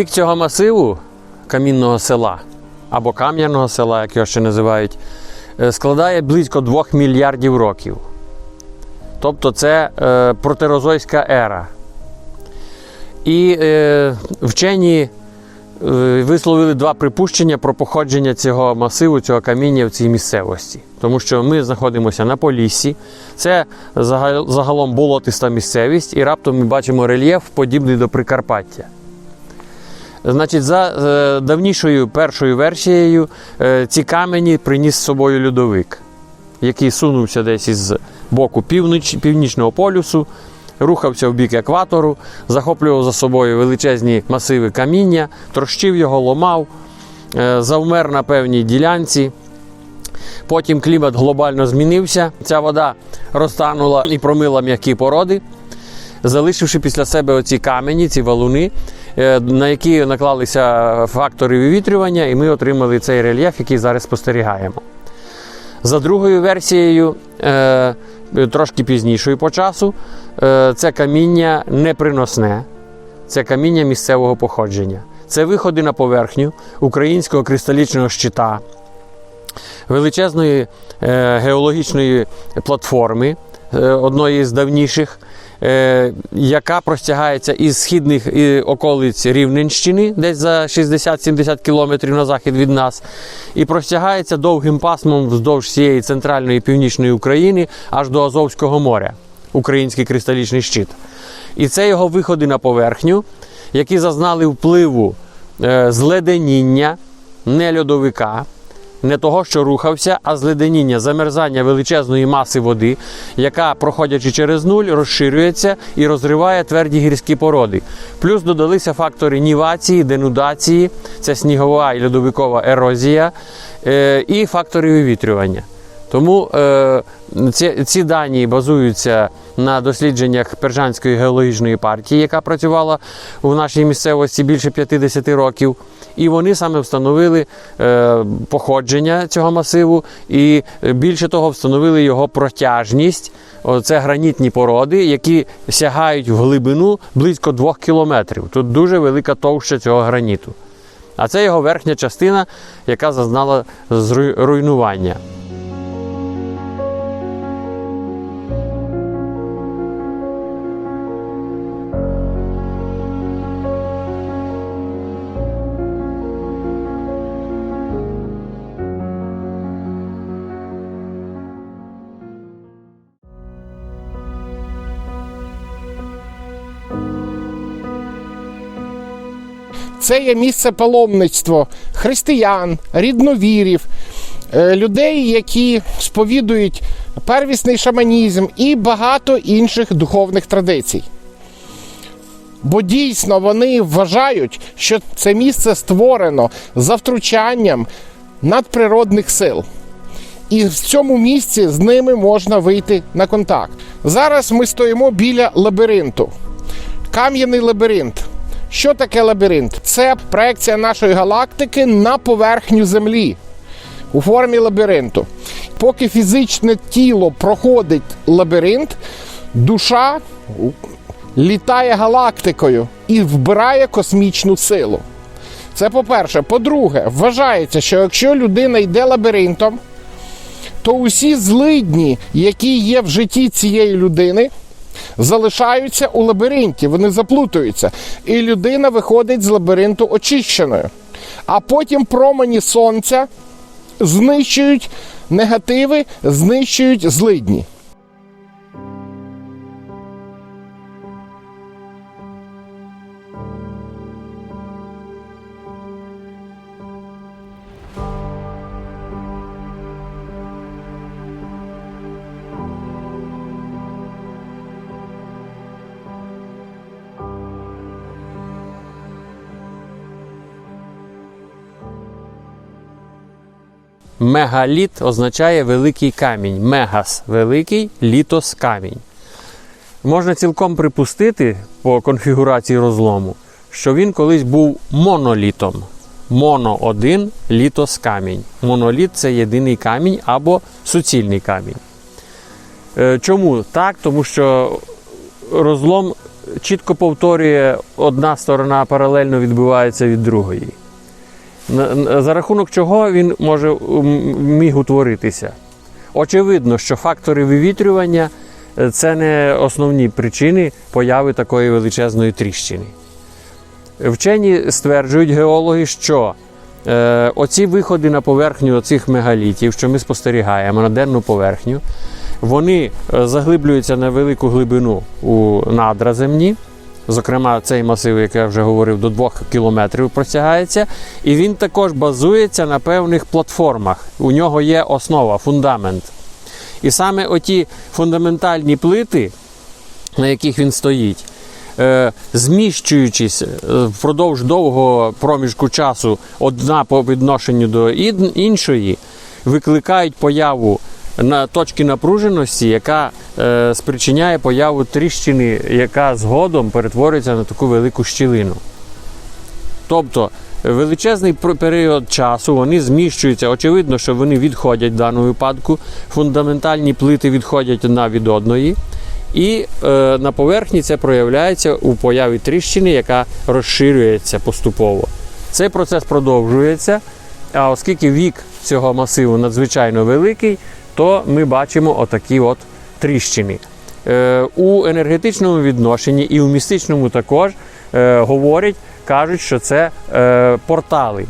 Вік цього масиву камінного села або кам'яного села, як його ще називають, е, складає близько 2 мільярдів років. Тобто це е, протерозойська ера. І е, вчені е, висловили два припущення про походження цього масиву, цього каміння в цій місцевості. Тому що ми знаходимося на Поліссі, це загал- загалом болотиста місцевість, і раптом ми бачимо рельєф, подібний до Прикарпаття. Значить, за е, давнішою першою версією, е, ці камені приніс з собою льодовик, який сунувся десь із боку північ, північного полюсу, рухався в бік екватору, захоплював за собою величезні масиви каміння, трощив його, ломав, е, завмер на певній ділянці. Потім клімат глобально змінився. Ця вода розтанула і промила м'які породи, залишивши після себе оці камені, ці валуни, е, на які наклалися фактори вивітрювання, і ми отримали цей рельєф, який зараз спостерігаємо. За другою версією, е, трошки пізнішою по часу, е, це каміння неприносне, це каміння місцевого походження. Це виходи на поверхню українського кристалічного щита, величезної геологічної платформи, одної з давніших, яка простягається із східних е, околиць Рівненщини, десь за 60-70 кілометрів на захід від нас, і простягається довгим пасмом вздовж всієї центральної і північної України аж до Азовського моря, український кристалічний щит. І це його виходи на поверхню, які зазнали впливу е, зледеніння, не льодовика, не того, що рухався, а зледеніння, замерзання величезної маси води, яка, проходячи через нуль, розширюється і розриває тверді гірські породи. Плюс додалися фактори нівації, денудації, це снігова і льодовикова ерозія, е, і фактори вивітрювання. Тому е, ці, ці дані базуються на дослідженнях Пержанської геологічної партії, яка працювала у нашій місцевості більше 50 років. І вони саме встановили е, походження цього масиву, і е, більше того, встановили його протяжність. Це гранітні породи, які сягають в глибину близько 2 кілометрів. Тут дуже велика товща цього граніту. А це його верхня частина, яка зазнала руйнування. Це є місце паломництва християн, рідновірів, е, людей, які сповідують первісний шаманізм і багато інших духовних традицій. Бо дійсно вони вважають, що це місце створено за втручанням надприродних сил. І в цьому місці з ними можна вийти на контакт. Зараз ми стоїмо біля лабіринту. Кам'яний лабіринт. Що таке лабіринт? Це проекція нашої галактики на поверхню Землі у формі лабіринту. Поки фізичне тіло проходить лабіринт, душа літає галактикою і вбирає космічну силу. Це по-перше. По-друге, вважається, що якщо людина йде лабіринтом, то усі злидні, які є в житті цієї людини, залишаються у лабіринті, вони заплутуються. І людина виходить з лабіринту очищеною. А потім промені сонця знищують негативи, знищують злидні. Мегаліт означає великий камінь. Мегас великий, літос камінь. Можна цілком припустити по конфігурації розлому, що він колись був монолітом. Моно один, літос камінь. Моноліт це єдиний камінь або суцільний камінь. Е, Чому так? Тому що розлом чітко повторює, одна сторона паралельно відбивається від другої. За рахунок чого він може міг утворитися? Очевидно, що фактори вивітрювання е, це не основні причини появи такої величезної тріщини. Вчені стверджують геологи, що е, оці виходи на поверхню оцих мегалітів, що ми спостерігаємо на денну поверхню, вони е, заглиблюються на велику глибину у надра земні. Зокрема, цей масив, як я вже говорив, до 2 кілометрів простягається, і він також базується на певних платформах. У нього є основа, фундамент. І саме оті фундаментальні плити, на яких він стоїть, е, зміщуючись е, впродовж довгого проміжку часу одна по відношенню до іншої, викликають появу на точки напруженості, яка е, спричиняє появу тріщини, яка згодом перетворюється на таку велику щілину. Тобто величезний період часу вони зміщуються. Очевидно, що вони відходять в даному випадку. Фундаментальні плити відходять одна від одної. І е, на поверхні це проявляється у появі тріщини, яка розширюється поступово. Цей процес продовжується. А оскільки вік цього масиву надзвичайно великий, то ми бачимо отакі от тріщини. Е, у енергетичному відношенні і у містичному також е, говорять, кажуть, що це е, портали,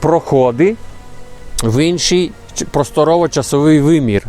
проходи в інший просторово-часовий вимір.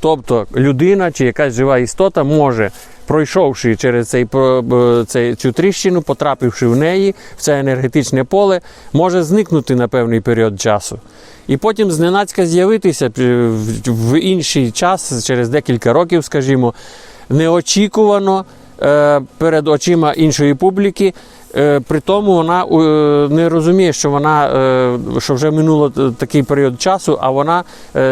Тобто людина чи якась жива істота може, пройшовши через цей, цей, цю тріщину, потрапивши в неї, в це енергетичне поле, може зникнути на певний період часу. І потім зненацька з'явитися е, в- інший час, через декілька років, скажімо, неочікувано е, перед очима іншої публіки. Е, При тому вона не розуміє, що вона що вже минуло такий період часу, а вона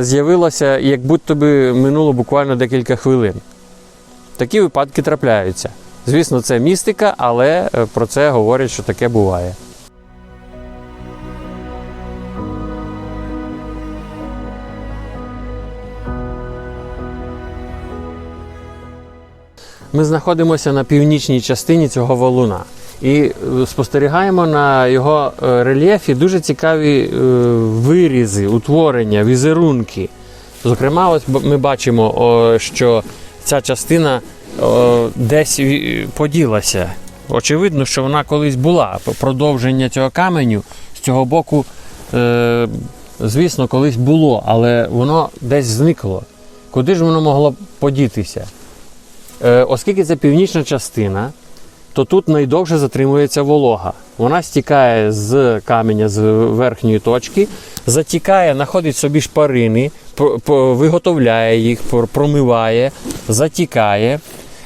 з'явилася, як будто би минуло буквально декілька хвилин. Такі випадки трапляються. Звісно, це містика, але е, про це говорять, що таке буває. Ми знаходимося на північній частині цього валуна і е, спостерігаємо на його е, рельєфі дуже цікаві вирізи, утворення, візерунки. Зокрема, ось ми бачимо, що ця частина о, десь поділася. Очевидно, що вона колись була. Продовження цього каменю з цього боку, е, звісно, колись було, але воно десь зникло. Куди ж воно могло подітися? Е, оскільки це північна частина, то тут найдовше затримується волога. Вона стікає з каменя з верхньої точки, затікає, знаходить собі шпарини, виготовляє їх, промиває, затікає.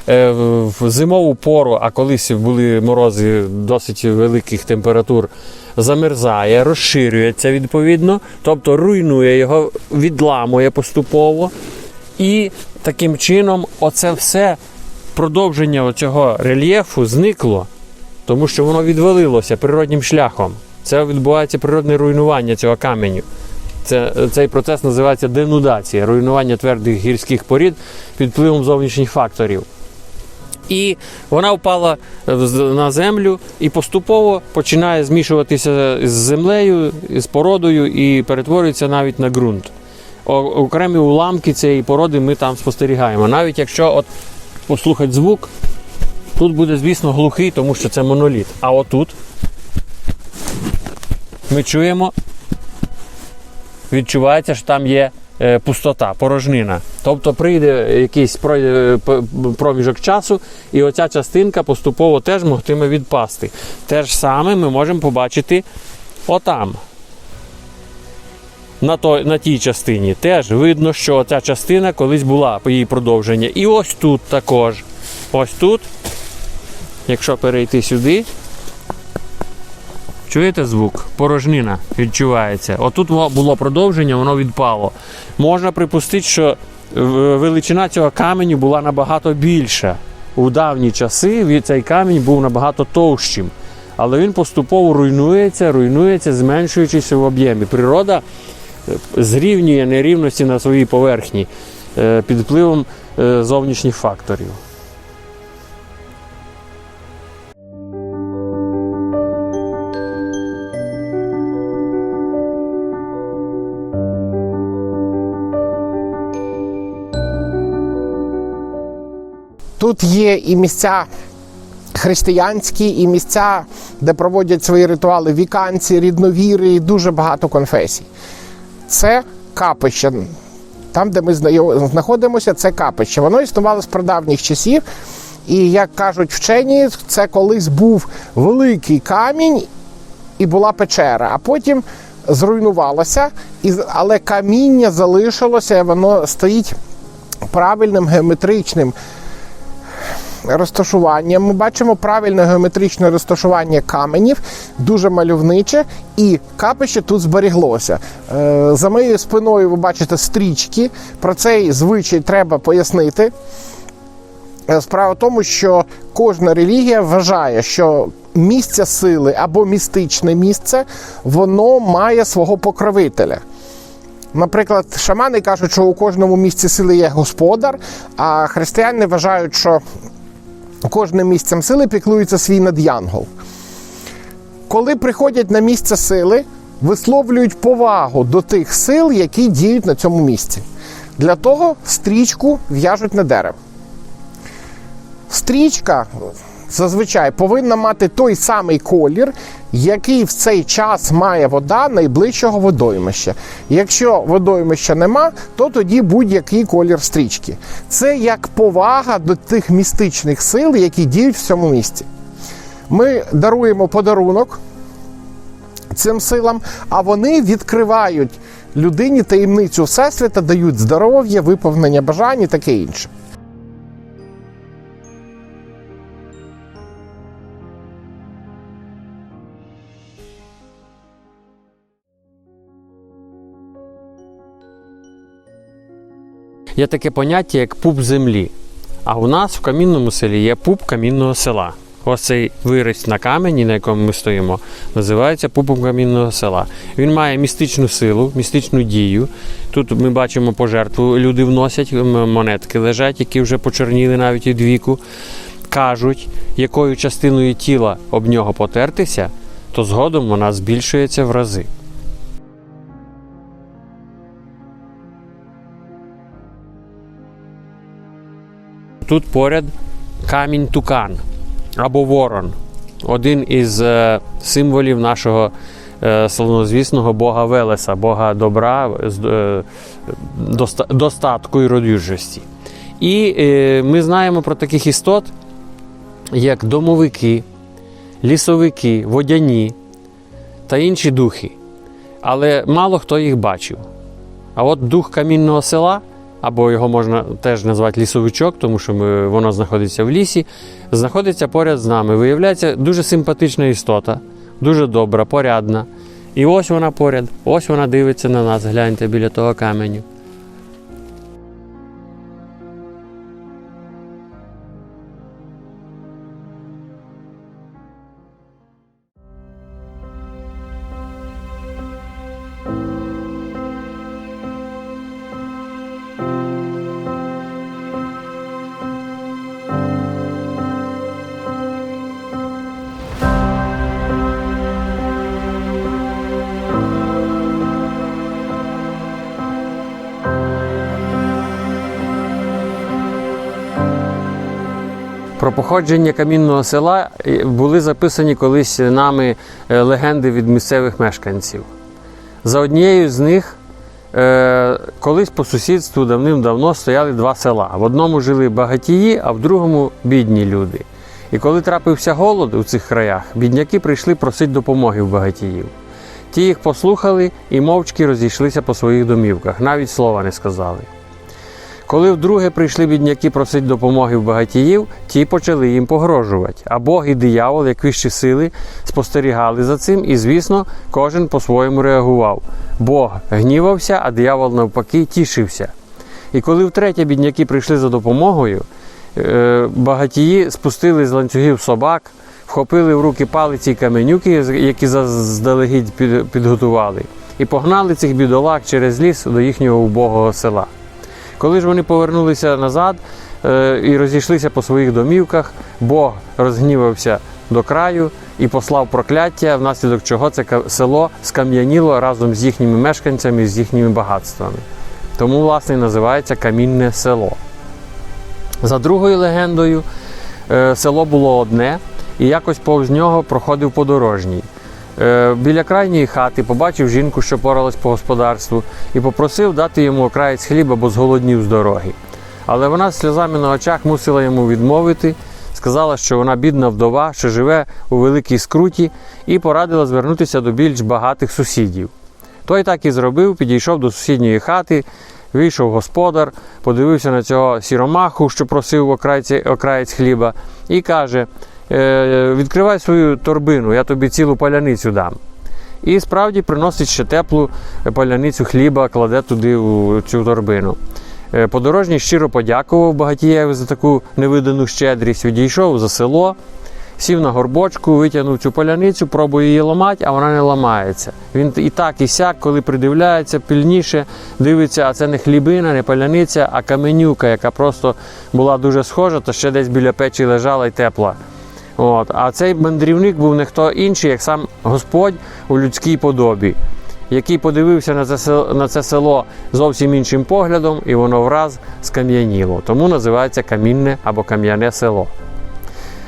Е, в зимову пору, а колись були морози досить великих температур, замерзає, розширюється відповідно, тобто руйнує його, відламує поступово. І таким чином, оце все продовження цього рельєфу зникло, тому що воно відвалилося природнім шляхом. Це відбувається природне руйнування цього каменю. Це, цей процес називається денудація, руйнування твердих гірських порід під впливом зовнішніх факторів. І вона впала на землю і поступово починає змішуватися з землею, з породою і перетворюється навіть на ґрунт. Окремі уламки цієї породи ми там спостерігаємо. Навіть якщо от послухати звук, тут буде, звісно, глухий, тому що це моноліт. А отут ми чуємо, відчувається, що там є е, пустота, порожнина. Тобто прийде якийсь пройде, проміжок часу, і оця частинка поступово теж могтиме відпасти. Те ж саме ми можемо побачити отам. На, той, на тій частині теж видно, що ця частина колись була по її продовження. І ось тут також. Ось тут, якщо перейти сюди, чуєте звук? Порожнина відчувається. Отут було продовження, воно відпало. Можна припустити, що е, величина цього каменю була набагато більша. У давні часи цей камінь був набагато товщим. Але він поступово руйнується, руйнується, зменшуючись в об'ємі. Природа зрівнює нерівності на своїй поверхні е, під впливом е, зовнішніх факторів. Тут є і місця християнські, і місця, де проводять свої ритуали віканці, рідновіри, і дуже багато конфесій. Це капище. Там, де ми знаходимося, це капище. Воно існувало з прадавніх часів. І як кажуть вчені, це колись був великий камінь і була печера, а потім зруйнувалося, але каміння залишилося, воно стоїть правильним геометричним розташуванням. Ми бачимо правильне геометричне розташування каменів, дуже мальовниче, і капище тут зберіглося. Е, За моєю спиною ви бачите стрічки. Про цей звичай треба пояснити. Е, Справа в тому, що кожна релігія вважає, що місце сили або містичне місце воно має свого покровителя. Наприклад, шамани кажуть, що у кожному місці сили є господар, а християни вважають, що кожним місцем сили піклується свій над'янгол. Коли приходять на місце сили, висловлюють повагу до тих сил, які діють на цьому місці. Для того стрічку в'яжуть на дерево. Стрічка зазвичай повинна мати той самий колір, який в цей час має вода найближчого водоймища. Якщо водоймища нема, то тоді будь-який колір стрічки. Це як повага до тих містичних сил, які діють в цьому місці. Ми даруємо подарунок цим силам, а вони відкривають людині таємницю Всесвіта, дають здоров'я, виповнення бажань і таке інше. Є таке поняття, як пуп землі. А у нас в камінному селі є пуп камінного села. Ось цей виріс на камені, на якому ми стоїмо, називається пупом камінного села. Він має містичну силу, містичну дію. Тут ми бачимо пожертву, люди вносять, монетки лежать, які вже почорніли навіть від віку. Кажуть, якою частиною тіла об нього потертися, то згодом вона збільшується в рази. Тут поряд камінь тукан або ворон, один із е, символів нашого е, славнозвісного Бога Велеса, Бога добра, е, доста- достатку і родючості. І ми знаємо про таких істот, як домовики, лісовики, водяні та інші духи. Але мало хто їх бачив. А от дух камінного села, або його можна теж назвати лісовичок, тому що ми, воно знаходиться в лісі, знаходиться поряд з нами. Виявляється, дуже симпатична істота, дуже добра, порядна. І ось вона поряд, ось вона дивиться на нас, гляньте біля того каменю. Про походження камінного села е, були записані колись нами е, легенди від місцевих мешканців. За однією з них е, колись по сусідству давним-давно стояли два села. В одному жили багатії, а в другому бідні люди. І коли трапився голод у цих краях, бідняки прийшли просити допомоги в багатіїв. Ті їх послухали і мовчки розійшлися по своїх домівках, навіть слова не сказали. Коли вдруге прийшли бідняки просити допомоги в багатіїв, ті почали їм погрожувати. А Бог і диявол, як вищі сили, спостерігали за цим, і, звісно, кожен по-своєму реагував. Бог гнівався, а диявол навпаки тішився. І коли втретє бідняки прийшли за допомогою, е, багатії спустили з ланцюгів собак, вхопили в руки палиці й каменюки, які заздалегідь під- підготували, і погнали цих бідолах через ліс до їхнього убогого села. Коли ж вони повернулися назад е, і розійшлися по своїх домівках, Бог розгнівався до краю і послав прокляття, внаслідок чого це село скам'яніло разом з їхніми мешканцями, з їхніми багатствами. Тому, власне, і називається камінне село. За другою легендою, е, село було одне, і якось повз нього проходив подорожній. Е, Біля крайньої хати побачив жінку, що поралась по господарству, і попросив дати йому окраєць хліба, бо зголоднів з дороги. Але вона сльозами на очах мусила йому відмовити, сказала, що вона бідна вдова, що живе у великій скруті, і порадила звернутися до більш багатих сусідів. Той так і зробив, підійшов до сусідньої хати, вийшов господар, подивився на цього сіромаху, що просив окраєць, окраєць хліба, і каже: «Е, відкривай свою торбину, я тобі цілу паляницю дам. І справді приносить ще теплу паляницю хліба, кладе туди у цю торбину. Е, Подорожній щиро подякував Багатієві за таку невидану щедрість, відійшов за село, сів на горбочку, витягнув цю поляницю, пробує її ламати, а вона не ламається. Він і так, і сяк, коли придивляється, пильніше дивиться, а це не хлібина, не поляниця, а каменюка, яка просто була дуже схожа, то ще десь біля печі лежала й тепла. От. А цей мандрівник був не хто інший, як сам Господь у людській подобі, який подивився на це, сел- на це село зовсім іншим поглядом, і воно враз скам'яніло. Тому називається камінне або кам'яне село.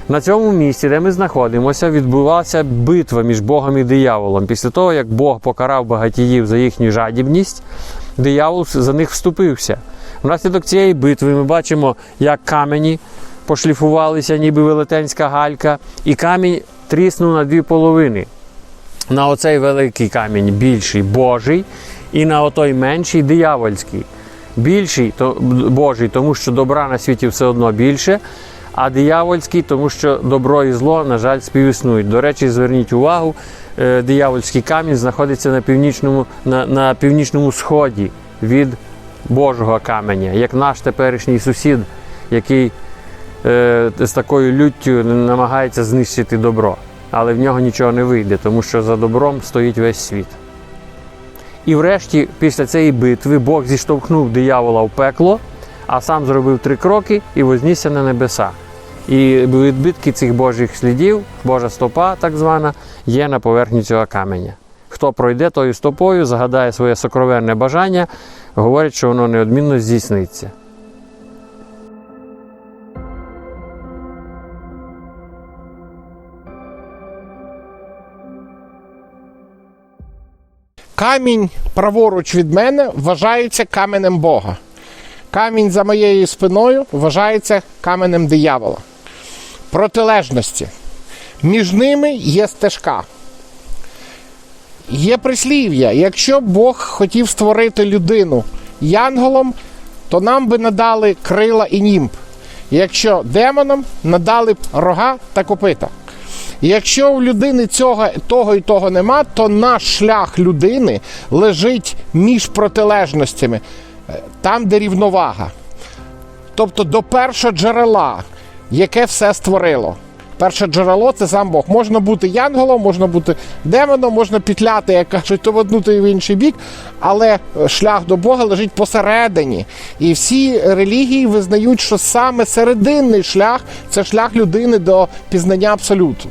На цьому місці, де ми знаходимося, відбулася битва між Богом і дияволом. Після того, як Бог покарав багатіїв за їхню жадібність, диявол за них вступився. Внаслідок цієї битви ми бачимо, як камені пошліфувалися, ніби велетенська галька, і камінь тріснув на дві половини. На оцей великий камінь більший Божий, і на отой менший диявольський. Більший то Божий, тому що добра на світі все одно більше, а диявольський, тому що добро і зло, на жаль, співіснують. До речі, зверніть увагу, е, диявольський камінь знаходиться на північному, на, на північному сході від Божого каменя, як наш теперішній сусід, який з такою люттю намагається знищити добро. Але в нього нічого не вийде, тому що за добром стоїть весь світ. І врешті, після цієї битви, Бог зіштовхнув диявола в пекло, а сам зробив три кроки і вознісся на небеса. І відбитки цих Божих слідів, Божа стопа, так звана, є на поверхні цього каменя. Хто пройде тою стопою, загадає своє сокровенне бажання, говорять, що воно неодмінно здійсниться. Камінь праворуч від мене вважається каменем Бога. Камінь за моєю спиною вважається каменем диявола. Протилежності. Між ними є стежка. Є прислів'я. Якщо Бог хотів створити людину янголом, то нам би надали крила і німб. Якщо демонам надали б рога та копита. Якщо у людини цього того і того нема, то наш шлях людини лежить між протилежностями, е, там, де рівновага. Тобто до першого джерела, яке все створило. Перше джерело це сам Бог. Можна бути янголом, можна бути демоном, можна пітляти, як кажуть, то в одну, то й в інший бік, але е, шлях до Бога лежить посередині. І всі релігії визнають, що саме серединний шлях це шлях людини до пізнання абсолюту.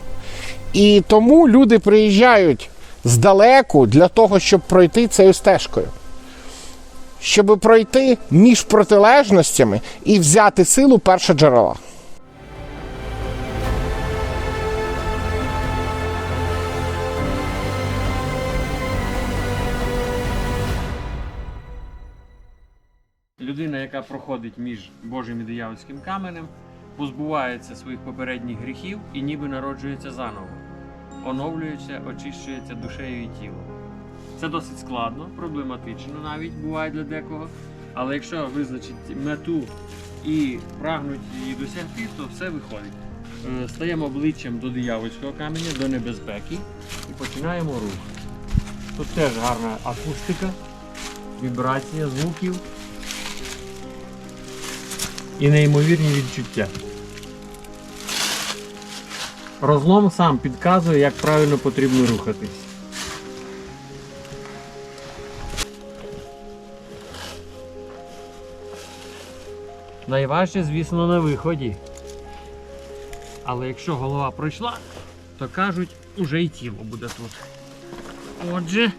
І тому люди приїжджають здалеку для того, щоб пройти цією стежкою. Щоб пройти між протилежностями і взяти силу перше джерела. Людина, яка проходить між Божим і диявольським каменем, позбувається своїх попередніх гріхів і ніби народжується заново, оновлюється, очищується душею і тілом. Це досить складно, проблематично навіть буває для декого. Але якщо визначить мету і прагнуть її досягти, то все виходить. Е, Стаємо обличчям до диявольського каменя, до небезпеки і починаємо рух. Тут теж гарна акустика, вібрація звуків і неймовірні відчуття. Розлом сам підказує, як правильно потрібно рухатись. Найважче, звісно, на виході. Але якщо голова пройшла, то кажуть, уже й тіло буде тут. Отже,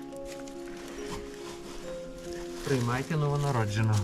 приймайте новонародженого.